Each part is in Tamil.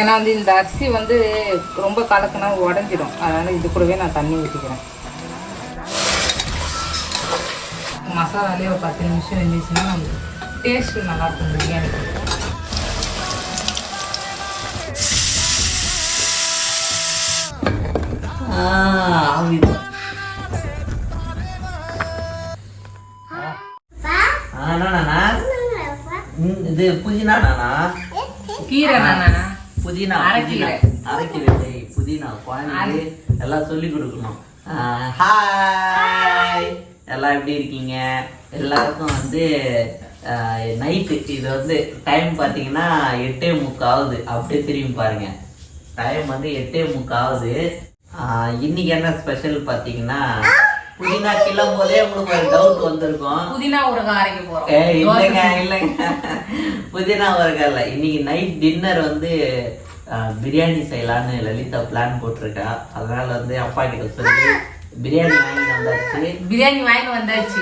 ஏன்னா வந்து இந்த அரிசி வந்து ரொம்ப கலக்குனா உடஞ்சிரும் அதனால் இது கூடவே நான் தண்ணி ஊற்றிக்கிறேன் மசாலாலே ஒரு பத்து நிமிஷம் இருந்துச்சுன்னா நமக்கு டேஸ்ட்டு நல்லாயிருக்கும் பிரியாணி இது புதினா நானா? கீரை நானா புதினா அரைக்கீரை. புதினா. அரைக்கீரை புதினா குழந்தைக்கு எல்லாம் சொல்லி கொடுக்கணும். ஹாய். எல்லாம் எப்படி இருக்கீங்க? எல்லாருக்கும் வந்து நைட்டு இது வந்து டைம் பார்த்தீங்கன்னா எட்டே முக்காவுது அப்படியே திரும்பி பாருங்க. டைம் வந்து எட்டே முக்காவுது இன்னைக்கு என்ன ஸ்பெஷல் பார்த்தீங்கன்னா புதினா கிள்ளும் போதே உங்களுக்கு ஒரு டவுட் வந்திருக்கும். புதினா ஊறுகாய் அரைக்க போகிறோம் ஏய், இல்லைங்க இல்லைங்க. புதினா வர்க்கல இன்னைக்கு நைட் டின்னர் வந்து பிரியாணி செய்யலான்னு லலிதா பிளான் போட்டிருக்கா. அதனால வந்து அப்பா கிட்ட சொல்லி பிரியாணி வாங்கிட்டு வந்தாச்சு. பிரியாணி வாங்கிட்டு வந்தாச்சு.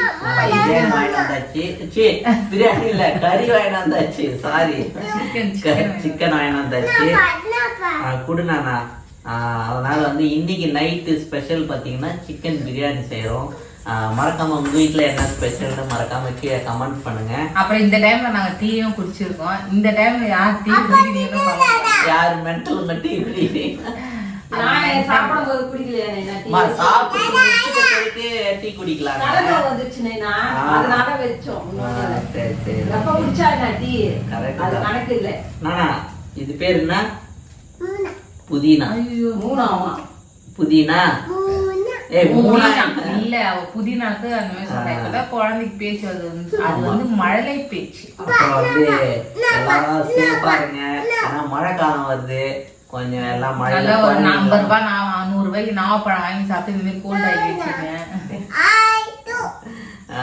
பிரியாணி வாங்கிட்டு வந்தாச்சு. ச்சீ, பிரியாணி இல்ல கறி வாங்கிட்டு வந்தாச்சு. சாரி சிக்கன் சிக்கன் சிக்கன் வாங்கிட்டு வந்தாச்சு. ஆஹ், அதனால வந்து இன்னைக்கு நைட்டு ஸ்பெஷல் பார்த்தீங்கன்னா சிக்கன் பிரியாணி செய்கிறோம் மறக்காம உங்க வீட்டில் என்ன ஸ்பெஷல்னு மறக்காம கீழே கமெண்ட் பண்ணுங்க. அப்புறம் இந்த டைம்ல நாங்க டீயும் குடிச்சிருக்கோம். இந்த டைம்ல யார் டீ குடிக்கிறீங்கன்னு பாருங்க. யார் மென்டல் டீ குடிக்கிறீங்க நான் சாப்பிடும்போது குடிக்கலையா நான் டீ? அம்மா, சாப்பிட்டு முடிச்சிட்ட பிறகு டீ குடிக்கலாம் இது பேர் என்ன? புதினா. மூணு ஆமா. புதினா? மூணா. இல்ல அவ புதினாக்கு அந்த மாதிரி சொல்றேன் குழந்தைக்கு பேச்சு அது வந்து அது வந்து மழலை பேச்சு. அப்புறம் வந்து எல்லாரும் சேஃபா இருங்க ஏன்னா மழை காலம் வருது. கொஞ்சம் எல்லாம் மழை நல்லா ஒரு ஐம்பது ரூபாய் நான் நூறு ரூபாய்க்கு நாவப்பழம் வாங்கி சாப்பிட்டு இந்த மாதிரி கோல்ட் ஆகி வச்சிருக்கேன்.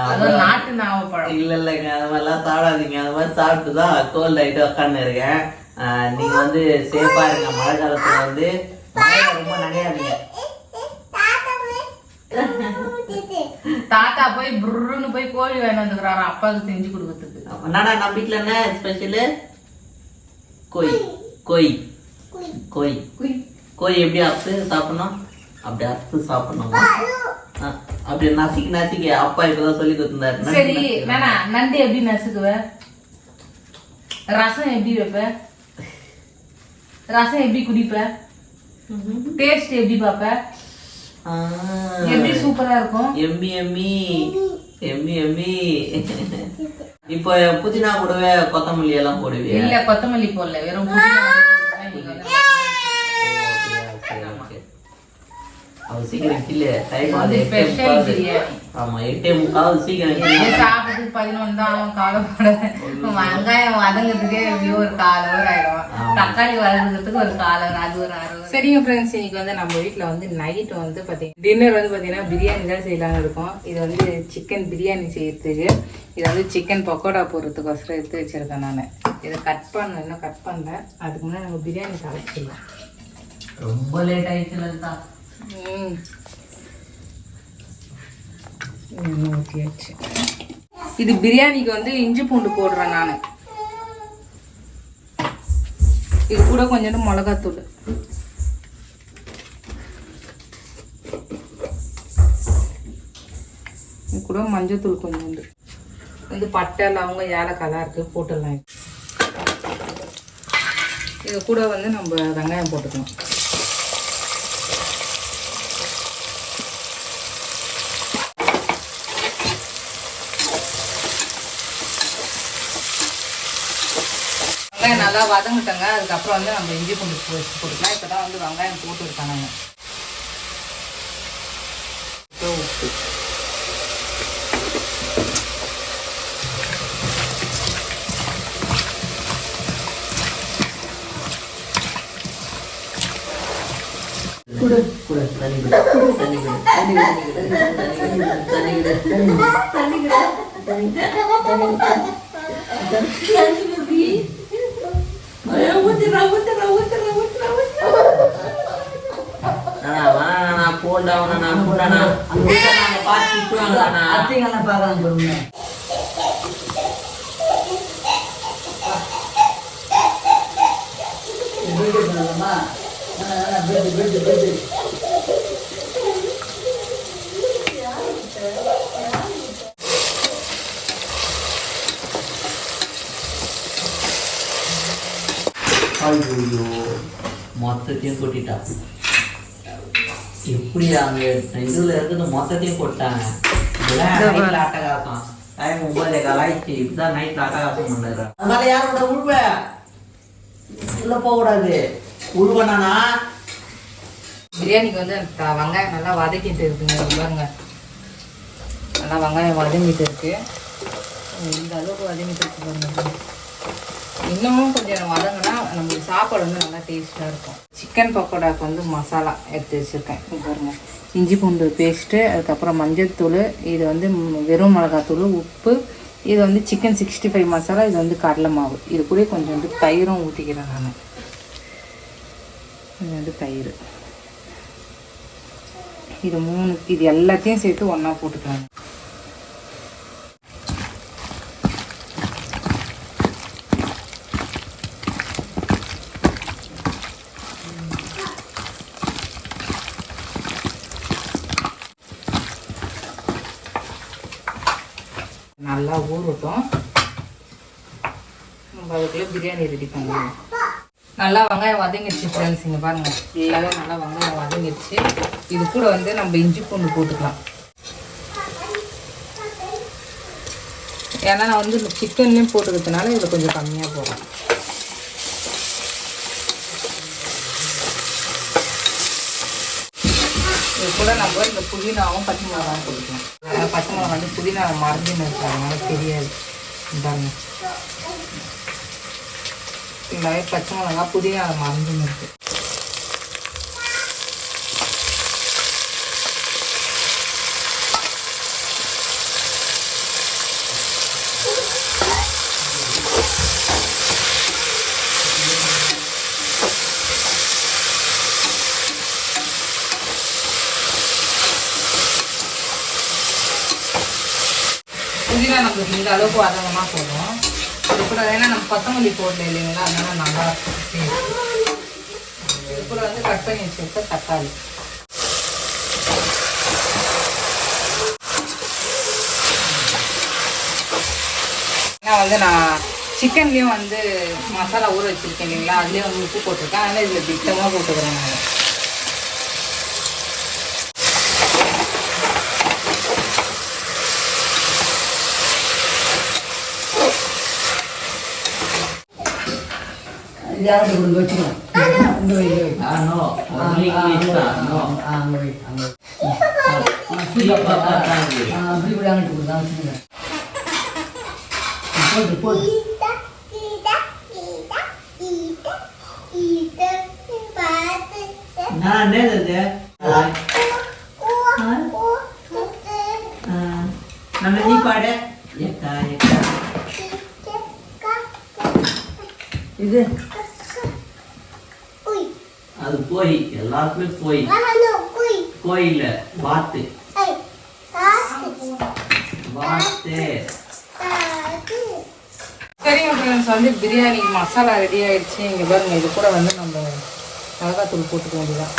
அது நாட்டு நாவப்பழம். இல்ல இல்லைங்க. அது மாதிரிலாம் சாப்பிடாதீங்க. அது மாதிரி சாப்பிட்டு தான் கோல்ட் ஆகிட்டு உட்காந்து இருக்கேன். நீங்க வந்து சேஃபா இருங்க. மழை காலத்துல வந்து மழையில ரொம்ப நனையாதீங்க. தாத்தா போய் புருன்னு போய் கோழி வாங்கி வந்துக்கிறாரு? அப்பாவுக்கு செஞ்சு கொடுக்கறதுக்கு. நானா நம்ம வீட்டுல என்ன ஸ்பெஷலு கோய் கோய் கோய். குய். எப்படி அறுத்து சாப்பிடணும்? அப்படி அறுத்து சாப்பிடணுமா. அப்படி நசிக்கி நசிக்கி. அப்பா இப்பதான் சொல்லி கொடுத்துருந்தாரு. சரி நானா நண்டு எப்படி நசுக்குவ? ரசம் எப்படி வைப்ப? ரசம் எப்படி குடிப்ப? டேஸ்ட் எப்படி பாப்ப? எப்படி சூப்பரா இருக்கும்? எம்மி எம்மி. எம்மி எம்மி. இப்போ புதினா கூடவே கொத்தமல்லி எல்லாம் போடுவியா? இல்ல கொத்தமல்லி போடல. வெறும் அவ சீக்கிரம் கில்லு டைம் அது அது பிரியாணி. ஆமா எட்டே முக்கால் சீக்கிரம் கில்லு. இது சாப்பிட்டு பதினொன்று தான் அவன் காலப்பட வெங்காயம் வதங்கிறதுக்கே எப்படியோ ஒரு கால் ஹவர் ஆயிடும். தக்காளி வதங்கிறதுக்கு ஒரு கால் ஹவர் அது ஒரு அரை சரிங்க ஃப்ரெண்ட்ஸ் இன்னைக்கு வந்து நம்ம வீட்டில் வந்து நைட் வந்து பார்த்தீங்கன்னா டின்னர் வந்து பார்த்தீங்கன்னா பிரியாணி தான் செய்யலாம்னு இருக்கோம். இது வந்து சிக்கன் பிரியாணி செய்யறதுக்கு இது வந்து சிக்கன் பக்கோடா போடுறதுக்கோசரம் எடுத்து வச்சிருக்கேன் நான். இதை கட் பண்ண இன்னும் கட் பண்ணல. அதுக்கு முன்னாடி நம்ம பிரியாணி சமைச்சிடலாம் ரொம்ப லேட் ஆயிடுச்சு தான் ஊற்றியாச்சு இது பிரியாணிக்கு வந்து இஞ்சி பூண்டு போடுறேன் நான். இது கூட கொஞ்சோண்டு மிளகாத்தூள். இது கூட மஞ்சத்தூள் கொஞ்சோண்டு. வந்து பட்டை லவங்க ஏலக்காய்லாம் இருக்குது போட்டுடலாம். இது கூட வந்து நம்ம வெங்காயம் போட்டுக்கலாம் வெங்காயம் நல்லா வதங்கிட்டங்க அதுக்கப்புறம் வந்து நம்ம இஞ்சி பூண்டு போட்டுக்கலாம் இப்போ தான் வந்து வெங்காயம் போட்டு இருக்கேன் நான் உப்பு குடு குடு தண்ணி குடு தண்ணி குடு தண்ணி குடு தண்ணி குடு தண்ணி குடு தண்ணி குடு ஐயோ, ஊத்துறா, ஊத்துறா, ஊத்துறா, ஊத்துறா, ஊத்துறா. போண்டா நானா போண்டா நான் அங்க பாத்து நானா அத்தைங்கெல்லாம் பார்க்கறாங்க பாருங்க. பில்டு பண்ணலாமா பில்டு ஐயோ மொத்தத்தையும் கொட்டிட்டா எப்படி அங்க இதுல இருக்குது மொத்தத்தையும் கொட்டாங்க இதெல்லாம் அட்டகாசம் டைம் ஒன்பதே கால் ஆயிடுச்சு. இப்பதான் நைட்ல அட்டகாசம் பண்ணுறாங்க அதனால யாரோட உழுவ உள்ள போக கூடாது. உழுவனா பிரியாணிக்கு வந்து வெங்காயம் நல்லா வதக்கிட்டு இருக்குங்க. பாருங்க. நல்லா வெங்காயம் வதங்கிட்டு இருக்கு. இந்த அளவுக்கு வதங்கிட்டு இருக்கு பாருங்க. இன்னமும் கொஞ்சம் வதங்கினா நம்மளுக்கு சாப்பாடு வந்து நல்லா டேஸ்ட்டாக இருக்கும். சிக்கன் பக்கோடாவுக்கு வந்து மசாலா எடுத்து வச்சுருக்கேன். பாருங்க. இஞ்சி பூண்டு பேஸ்ட்டு அதுக்கப்புறம் மஞ்சத்தூள் இது வந்து வெறும் மிளகாத்தூள் உப்பு இது வந்து சிக்கன் சிக்ஸ்டி ஃபைவ் மசாலா இது வந்து கடலை மாவு. இது கூட கொஞ்சம் வந்து தயிரும் ஊற்றிக்கிறேன் நான். இது வந்து தயிர். இது மூணு இது எல்லாத்தையும் சேர்த்து ஒன்றா போட்டுக்கிறாங்க நல்லா ஊறட்டும். நம்ம அதுக்குள்ளே பிரியாணி ரெடி பண்ணுவோம் நல்லா வெங்காயம் வதங்கிடுச்சு ஃப்ரெண்ட்ஸ் இங்கே பாருங்கள் ஃபுல்லாகவே நல்லா வெங்காயம் வதங்கிடுச்சு. இது கூட வந்து நம்ம இஞ்சி பூண்டு போட்டுக்கலாம். ஏன்னா நான் வந்து இந்த சிக்கன்லேயும் போட்டுக்கிறதுனால இதில் கொஞ்சம் கம்மியாக போகும் இது கூட நம்ம இந்த புதினாவும் பச்சை மிளகாவும் போட்டுக்கலாம். அதனால் பச்சை மிளகா வந்து புதினா மறந்துன்னு இருக்கு அதனால தெரியாது. பாருங்க ஃபுல்லாகவே பச்சை மிளகா புதினா மறந்துன்னு இருக்குது புதினா நம்மளுக்கு இந்த அளவுக்கு வதகமாக போதும். இது கூட ஏன்னா நம்ம கொத்தமல்லி போடல இல்லைங்களா? அதனால் நல்லா இருக்கும் இது கூட வந்து கட் பண்ணி வச்சுருக்க தக்காளி. ஏன்னா வந்து நான் சிக்கன்லேயும் வந்து மசாலா ஊற வச்சிருக்கேன் இல்லைங்களா? அதுலேயும் வந்து உப்பு போட்டிருக்கேன். அதனால் இதில் திட்டமாக போட்டுக்கிறேன் நான் இது யாரோட கொடுங்க வச்சுக்கலாம் இந்த வை இந்த வை Ah, no. Only English தான். No. ஆ அங்கே வை அங்கே Sleep பார்த்தாங்க. அப்படி கூட அங்கிட்டு கொடுங்க வச்சுருங்க போட்டு போட்டு நான் என்னது அது? ஆ. நம்ம நீ பாடு ஏக்கா ஏக்கா இது அது போய் எல்லாருக்குமே போய். கோயில வாத்து வாத்து சரிங்க ஃப்ரெண்ட்ஸ் வந்து பிரியாணிக்கு மசாலா ரெடி ஆயிடுச்சு. இங்கே பாருங்க இது கூட வந்து நம்ம மிளகாத்தூள் போட்டுக்க வேண்டியதான்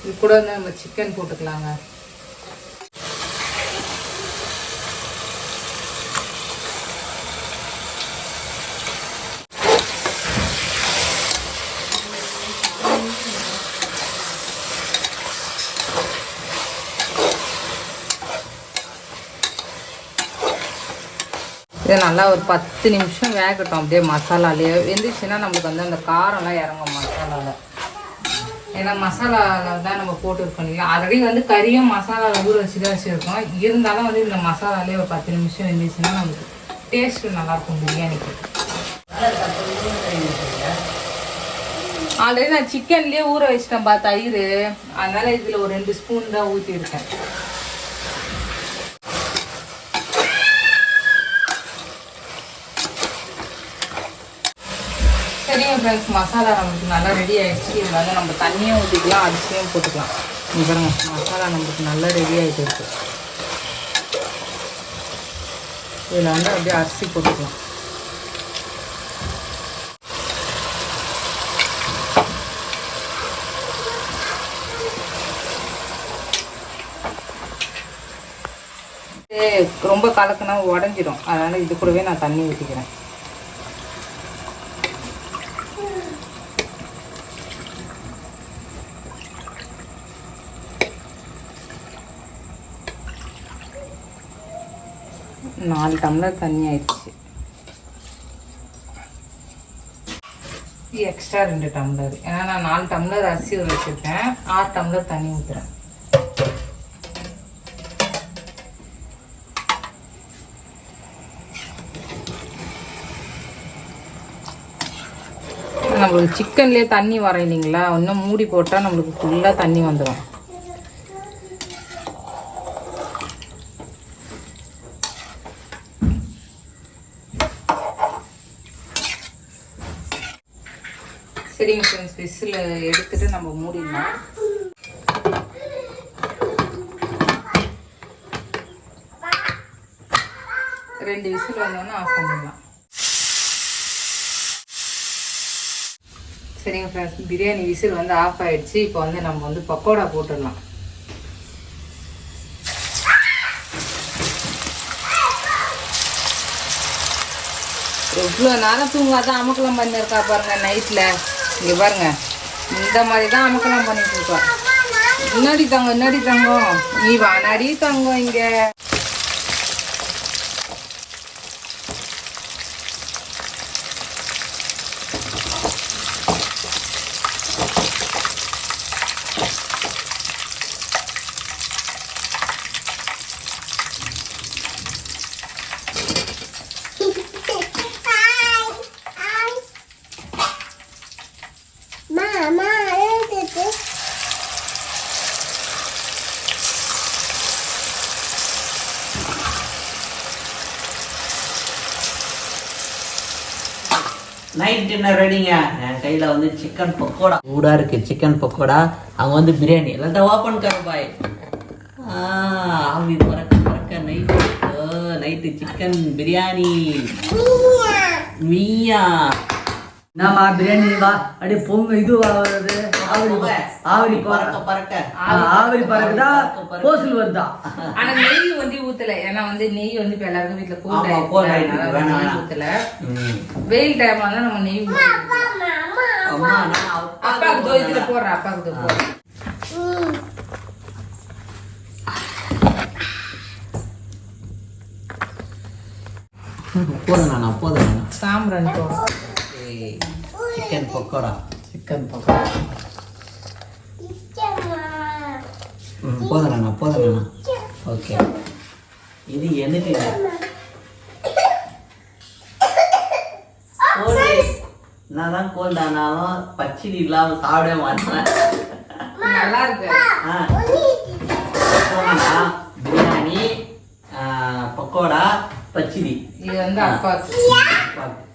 இது கூட வந்து நம்ம சிக்கன் போட்டுக்கலாங்க. இதை நல்லா ஒரு பத்து நிமிஷம் வேகட்டும். அப்படியே மசாலாலேயே வெந்துச்சுன்னா நம்மளுக்கு வந்து அந்த காரம்லாம் இறங்கும் மசாலாவில் ஏன்னா மசாலாவில் தான் நம்ம போட்டுருக்கோம் இல்லையா? ஆல்ரெடி வந்து கறியும் மசாலாவில் ஊற வச்சு தான் வச்சுருக்கோம். இருந்தாலும் வந்து இந்த மசாலாலே ஒரு பத்து நிமிஷம் வெந்துச்சுன்னா நமக்கு டேஸ்ட்டு நல்லாயிருக்கும் பிரியாணிக்கு. ஆல்ரெடி நான் சிக்கன்லேயே ஊற வச்சிட்டேன் பா தயிர். அதனால் இதில் ஒரு ரெண்டு ஸ்பூன் தான் ஊற்றிருக்கேன் சரிங்க ஃப்ரெண்ட்ஸ் மசாலா நம்மளுக்கு நல்லா ரெடி ஆயிடுச்சு. இது வந்து நம்ம தண்ணியும் ஊற்றிக்கலாம் அரிசியும் போட்டுக்கலாம். இங்கே பாருங்க மசாலா நம்மளுக்கு நல்லா ரெடி ஆகிட்டு இருக்கு. இதில் வந்து அப்படியே அரிசி போட்டுக்கலாம். ரொம்ப கலக்குனா உடஞ்சிடும் அதனால் இது கூடவே நான் தண்ணி ஊற்றிக்கிறேன் நாலு டம்ளர் தண்ணி ஆயிடுச்சு. எக்ஸ்ட்ரா ரெண்டு டம்ளர். ஏன்னா நான் நாலு டம்ளர் அரிசி ஊற வச்சுருக்கேன். ஆறு டம்ளர் தண்ணி ஊற்றுறேன் நம்மளுக்கு சிக்கன்லேயே தண்ணி வர இல்லைங்களா இன்னும் மூடி போட்டால் நம்மளுக்கு ஃபுல்லாக தண்ணி வந்துடும் சரிங்க ஃப்ரெண்ட்ஸ் விசில் எடுத்துட்டு நம்ம மூடிடலாம். ரெண்டு விசில் வந்தோன்னே ஆஃப் பண்ணிடலாம் சரிங்க ஃப்ரெண்ட்ஸ் பிரியாணி விசில் வந்து ஆஃப் ஆகிடுச்சு இப்போ வந்து நம்ம வந்து பக்கோடா போட்டுடலாம். எவ்வளோ நேரம் தூங்காதான் அமக்கலம் பண்ணியிருக்கா பாருங்க நைட்டில் இங்கே பாருங்க. இந்த மாதிரி தான் அமக்கலம் பண்ணிட்டு இருக்கோம். முன்னாடி தங்கம் முன்னாடி தங்கம். நீ வானாடி தங்கம் இங்கே. டின்னர் ரெடிங்க என் கையில் வந்து சிக்கன் பக்கோடா. சூடாக இருக்கு சிக்கன் பக்கோடா. அவங்க வந்து பிரியாணி. எல்லாத்தையும் ஓப்பன் கர பாய். ஆவி பறக்க பறக்க நைட்டு. Night chicken biryani. மீயா. என்னம்மா பிரியாணி வா. அப்படியே பொங்க இது வருது. ஆவரி ஆவரி பறக்க. பறக்க. ஆவரி பறக்குதா? போசல் வருதா? ஆனா நெய் வந்து ஊத்தல. ஏன்னா வந்து நெய் வந்து இப்ப எல்லாருக்கும் வீட்டுல வேணாம். ஊத்தல. ம். வெயில் டைம்ல தான் நம்ம நெய் அப்பாவுக்கு தோ இதுல போடுறேன் அப்பாவுக்கு தோ போடுறேன் போதும் நானா போதும் நானா. சாம்பிராணி போடுறேன் சிக்கன் பக்கோடா சிக்கன் பக்கோடா ம் போதும் நானா போதும் நானா. ஓகே. இது எனக்கு நான் தான் கோல்ட் ஆனாலும் பச்சடி இல்லாம சாப்பிடவே மாட்டேன். நல்லா இருக்கு ஆ. போனா, பிரியாணி பக்கோடா பச்சடி இது வந்து அப்பாவுக்கு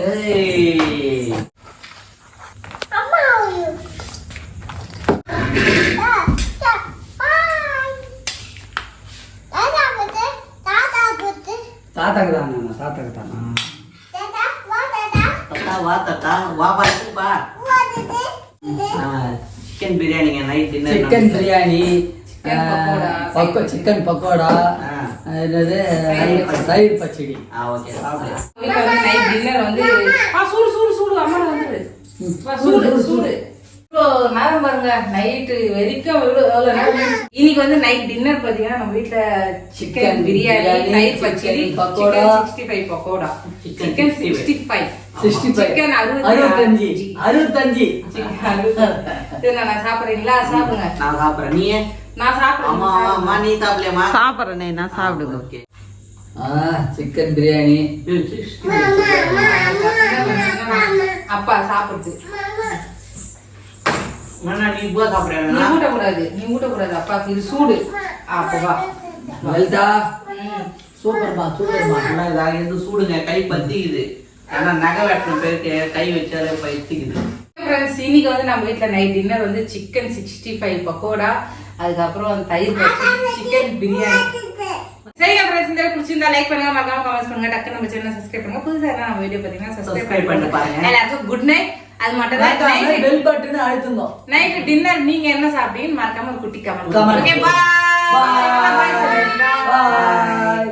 ஏய் தாத்தாக்கு தான் நான் தாத்தாக்கு தான் தத்தா வா தத்தா வா பா பா chicken பிரியாணிங்க night dinner chicken biryani chicken pakoda, chicken pakoda. என்னது? தயிர் பச்சடி. ஆ ஓகே. நைட் டின்னர் வந்து ஆ சூடு சூடு சூடு. அம்மா வந்துரு சூடு சூடு நேரம் பாருங்க. நைட்டு வரைக்கும் இன்னைக்கு வந்து நைட் டின்னர் பார்த்தீங்கன்னா நம்ம வீட்டில் சிக்கன் பிரியாணி தயிர் பச்சடி pakoda, sixty five pakoda chicken 65. Sixty five chicken அறுபத்தி அறுபத்தஞ்சு. அறுபத்தஞ்சு. நான் சாப்பிட்றீங்களா சாப்பிடுங்க. நான் சாப்பிடுறேன். நீ நான் சாப்பிடுறேன். நீ சாப்பிடலையாமா சாப்பிட்றேனே நான் சாப்பிடுங்க ஓகே. ஆ சிக்கன் பிரியாணி அப்பா சாப்பிடுது. நீ போ நீ ஊட்டக்கூடாது நீ ஊட்டக்கூடாது. அப்பாவுக்கு இது சூடு. அப்போ வா. லலிதா ம். சூப்பர்மா சூப்பர்மா. ஆனா இதாக இருந்து சூடுங்க. கை பத்திக்குது. ஆனா நகை வெட்டின பேருக்கு கை வச்சாலே பத்திக்குது. ஃப்ரெண்ட்ஸ் இன்னைக்கு வந்து நம்ம வீட்ல நைட் டின்னர் வந்து சிக்கன் சிக்ஸ்டி ஃபைவ் பக்கோடா அதுக்கப்புறம் தயிர் சிக்கன் பிரியாணி சரிங்க ஃப்ரெண்ட்ஸ் இந்த வீடியோ பிடிச்சிருந்தா லைக் பண்ணுங்க மறக்காம கமெண்ட்ஸ் பண்ணுங்க. டக்கு நம்ம சேனல் சப்ஸ்கிரைப் பண்ணுங்க. புதுசா இருந்தா நம்ம வீடியோ Subscribe சப்ஸ்கிரைப் பண்ணி பாருங்க. எல்லாருக்கும் குட் நைட் அது மட்டும் தான் நைட் பெல் பட்டுன்னு அழுத்துங்க. நைட் டின்னர் நீங்க என்ன சாப்பிட்டீங்கன்னு மறக்காம ஒரு குட்டி கமெண்ட். Okay bye. Bye.